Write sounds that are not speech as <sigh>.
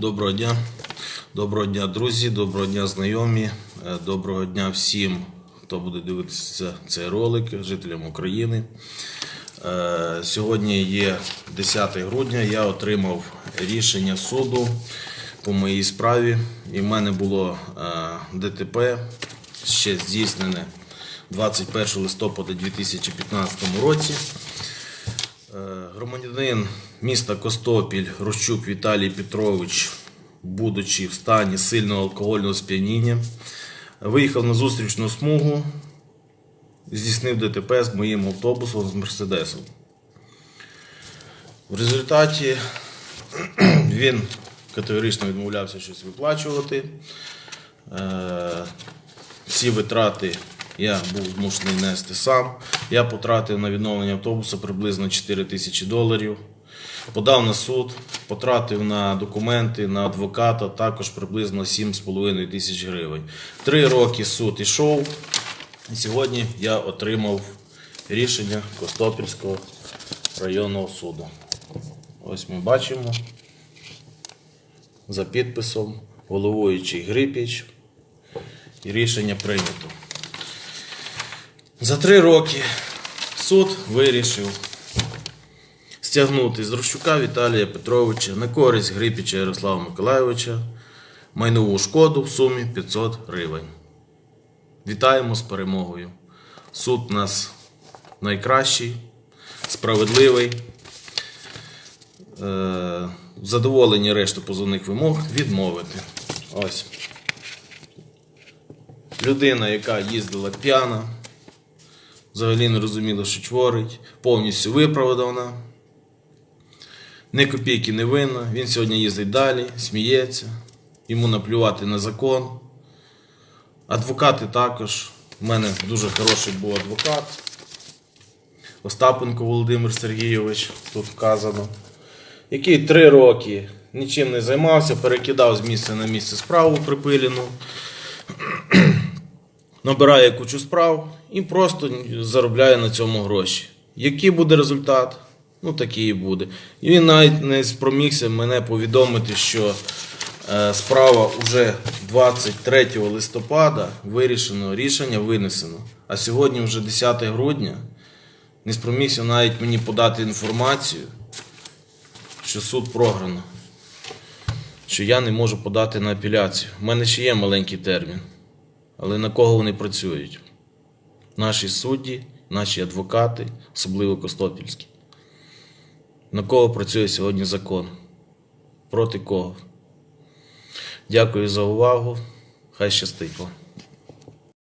Доброго дня. Доброго дня, друзі, доброго дня, знайомі. Е, Доброго дня всім, хто буде дивитися цей ролик, жителям України. Е, Сьогодні є 10 грудня. Я отримав рішення суду по моїй справі. І в мене було е, ДТП ще здійснене 21 листопада 2015 році. Громадянин міста Костопіль Рощук Віталій Петрович, будучи в стані сильного алкогольного сп'яніння, виїхав на зустрічну смугу, здійснив ДТП з моїм автобусом з Мерседесом. В результаті <clears throat> він категорично відмовлявся щось виплачувати. Е, Всі витрати я був змушений нести сам. Я потратив на відновлення автобуса приблизно 4 тисячі доларів. Подав на суд, потратив на документи, на адвоката також приблизно 7,5 тисяч гривень. Три роки суд ішов. І сьогодні я отримав рішення Костопільського районного суду. Ось ми бачимо за підписом головуючий Грипіч. І рішення прийнято. За три роки суд вирішив стягнути з Рощука Віталія Петровича на користь Грипіча Ярослава Миколайовича майнову шкоду в сумі 500 гривень. Вітаємо з перемогою. Суд у нас найкращий, справедливий. Е, задоволені решту позовних вимог відмовити. Ось. Людина, яка їздила п'яна, взагалі не розуміла, що творить, повністю виправдана. Ні копійки не винна. Він сьогодні їздить далі, сміється, йому наплювати на закон. Адвокати також. У мене дуже хороший був адвокат. Остапенко Володимир Сергійович, тут вказано, який три роки нічим не займався, перекидав з місця на місце справу припилену набирає кучу справ і просто заробляє на цьому гроші. Який буде результат? Ну такий і буде. І він навіть не спромігся мене повідомити, що е, справа вже 23 листопада вирішено, рішення винесено. А сьогодні вже 10 грудня не спромігся навіть мені подати інформацію, що суд програно. Що я не можу подати на апеляцію. У мене ще є маленький термін. Але на кого вони працюють? Наші судді, наші адвокати, особливо Костопільські. На кого працює сьогодні закон? Проти кого? Дякую за увагу. Хай щастить вам.